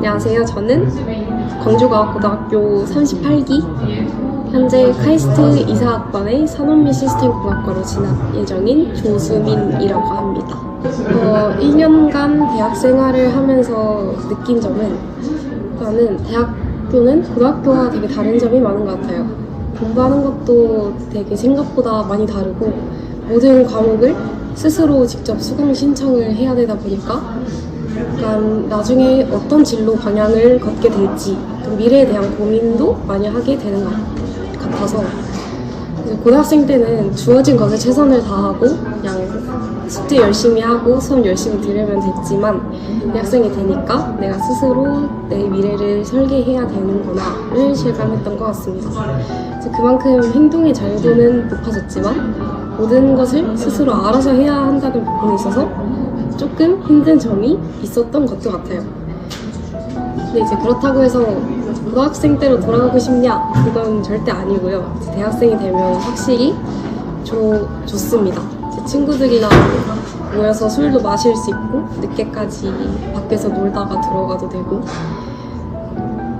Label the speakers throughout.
Speaker 1: 안녕하세요. 저는 광주과학고등학교 38기 현재 카이스트 이사학번의 산업및 시스템공학과로 진학 예정인 조수민이라고 합니다. 어, 1년간 대학 생활을 하면서 느낀 점은 일단은 대학교는 고등학교와 되게 다른 점이 많은 것 같아요. 공부하는 것도 되게 생각보다 많이 다르고 모든 과목을 스스로 직접 수강 신청을 해야 되다 보니까 약간 나중에 어떤 진로 방향을 걷게 될지 또 미래에 대한 고민도 많이 하게 되는 것 같아서 고등학생 때는 주어진 것에 최선을 다하고 그냥 숙제 열심히 하고 수업 열심히 들으면 됐지만 대학생이 되니까 내가 스스로 내 미래를 설계해야 되는구나를 실감했던 것 같습니다. 그만큼 행동의 자유도는 높아졌지만 모든 것을 스스로 알아서 해야 한다는 부분에 있어서 조금 힘든 점이 있었던 것도 같아요. 근데 이제 그렇다고 해서 고등학생 때로 돌아가고 싶냐? 그건 절대 아니고요. 대학생이 되면 확실히 좋, 좋습니다. 제 친구들이랑 모여서 술도 마실 수 있고 늦게까지 밖에서 놀다가 들어가도 되고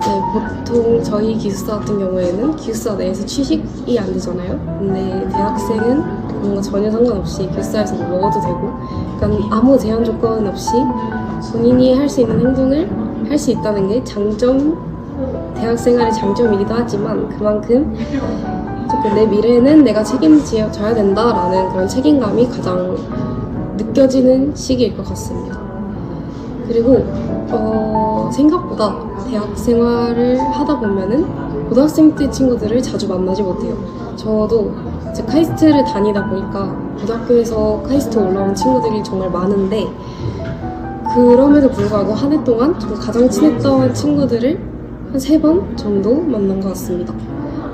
Speaker 1: 네, 보통 저희 기숙사 같은 경우에는 기숙사 내에서 취식이 안 되잖아요. 근데 대학생은 거 전혀 상관없이 기숙사에서 뭐 먹어도 되고, 그러니까 아무 제한 조건 없이 본인이 할 수 있는 행동을 할 수 있다는 게 장점, 대학생활의 장점이기도 하지만 그만큼 조금 내 미래는 내가 책임져야 된다라는 그런 책임감이 가장 느껴지는 시기일 것 같습니다. 그리고 어, 생각보다 대학 생활을 하다 보면은 고등학생 때 친구들을 자주 만나지 못해요. 저도 이제 카이스트를 다니다 보니까 고등학교에서 카이스트 올라온 친구들이 정말 많은데 그럼에도 불구하고 한 해 동안 저 가장 친했던 친구들을 한 세 번 정도 만난 것 같습니다.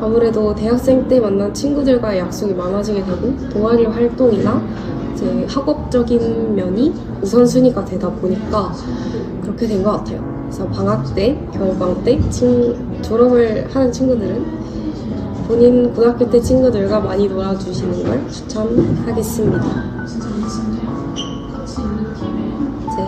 Speaker 1: 아무래도 대학생 때 만난 친구들과의 약속이 많아지게 되고 동아리 활동이나 이제 학업적인 면이 우선순위가 되다 보니까 그렇게 된 것 같아요. 그래서 방학 때, 겨울방학 때 친, 졸업을 하는 친구들은 본인 고등학교 때 친구들과 많이 놀아주시는 걸 추천하겠습니다.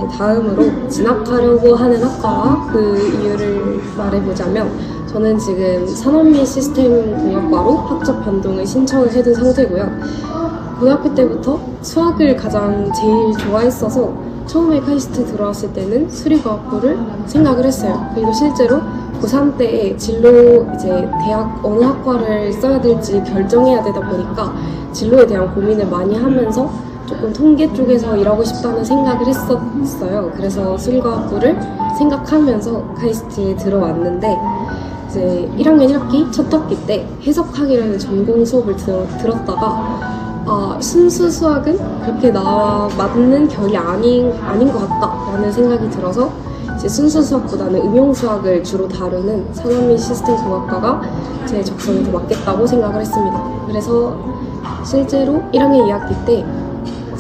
Speaker 1: 다음으로 진학하려고 하는 학과와 그 이유를 말해보자면 저는 지금 산업 및 시스템 공학과로 학적 변동을 신청을 해둔 상태고요. 고등학교 때부터 수학을 가장 제일 좋아했어서 처음에 카이스트 들어왔을 때는 수리과학부를 생각을 했어요. 그리고 실제로 고3 때 진로 이제 대학 어느 학과를 써야 될지 결정해야 되다 보니까 진로에 대한 고민을 많이 하면서 조금 통계 쪽에서 일하고 싶다는 생각을 했었어요. 그래서 수리과학부를 생각하면서 카이스트에 들어왔는데 이제 1학년 1학기 첫 학기 때 해석학이라는 전공 수업을 들, 들었다가 아, 순수 수학은 그렇게 나 맞는 결이 아닌, 아닌 것 같다라는 생각이 들어서 이제 순수 수학보다는 응용 수학을 주로 다루는 산업 및 시스템 공학과가 제 적성에 더 맞겠다고 생각을 했습니다. 그래서 실제로 1학년 2학기 때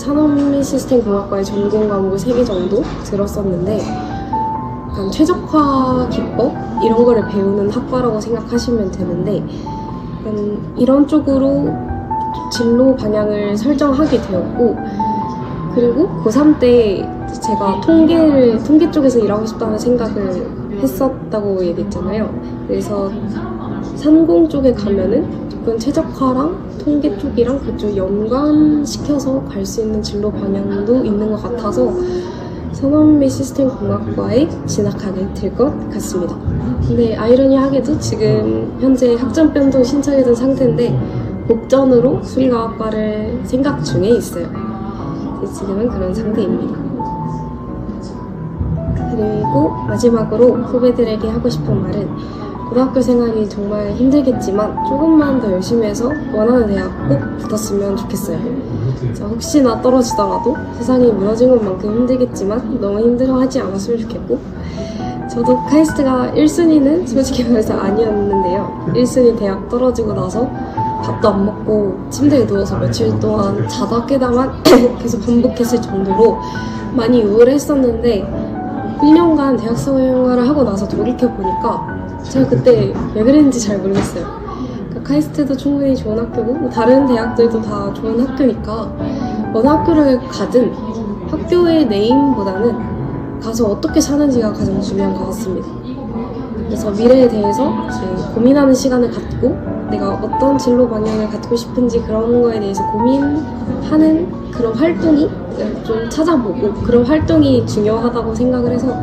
Speaker 1: 산업 및 시스템 공학과의 전공 과목을 3개 정도 들었었는데 약간 최적화 기법 이런 거를 배우는 학과라고 생각하시면 되는데 이런 쪽으로 진로 방향을 설정하게 되었고 그리고 고3 때 제가 통계를 통계 쪽에서 일하고 싶다는 생각을 했었다고 얘기했잖아요. 그래서 산공 쪽에 가면은 조금 최적화랑 통계 쪽이랑 그쪽 연관시켜서 갈 수 있는 진로 방향도 있는 것 같아서 산업 및 시스템 공학과에 진학하게 될 것 같습니다. 근데 아이러니하게도 지금 현재 학점 변동 신청해둔 상태인데 복전으로 수리과학과를 생각 중에 있어요. 지금은 그런 상태입니다. 그리고 마지막으로 후배들에게 하고 싶은 말은 고등학교 생활이 정말 힘들겠지만 조금만 더 열심히 해서 원하는 대학 꼭 붙었으면 좋겠어요. 자, 혹시나 떨어지더라도 세상이 무너진 것만큼 힘들겠지만 너무 힘들어하지 않았으면 좋겠고 저도 카이스트가 1순위는 솔직히 말해서 아니었는데요. 1순위 대학 떨어지고 나서 밥도 안 먹고 침대에 누워서 며칠 동안 자다 깨다만 계속 반복했을 정도로 많이 우울했었는데 1년간 대학 생활을 하고 나서 돌이켜보니까 제가 그때 왜 그랬는지 잘 모르겠어요. 그러니까 카이스트도 충분히 좋은 학교고 뭐 다른 대학들도 다 좋은 학교니까 어느 학교를 가든 학교의 네임보다는 가서 어떻게 사는지가 가장 중요한 것 같습니다. 그래서 미래에 대해서 고민하는 시간을 갖고 내가 어떤 진로 방향을 갖고 싶은지 그런 거에 대해서 고민하는 그런 활동이 좀 찾아보고 그런 활동이 중요하다고 생각을 해서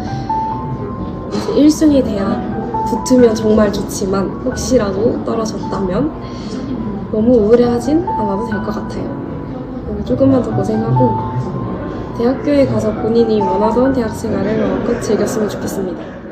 Speaker 1: 이제 1순위 대학 붙으면 정말 좋지만 혹시라도 떨어졌다면 너무 우울해하진 않아도 될 것 같아요. 조금만 더 고생하고 대학교에 가서 본인이 원하던 대학 생활을 마음껏 즐겼으면 좋겠습니다.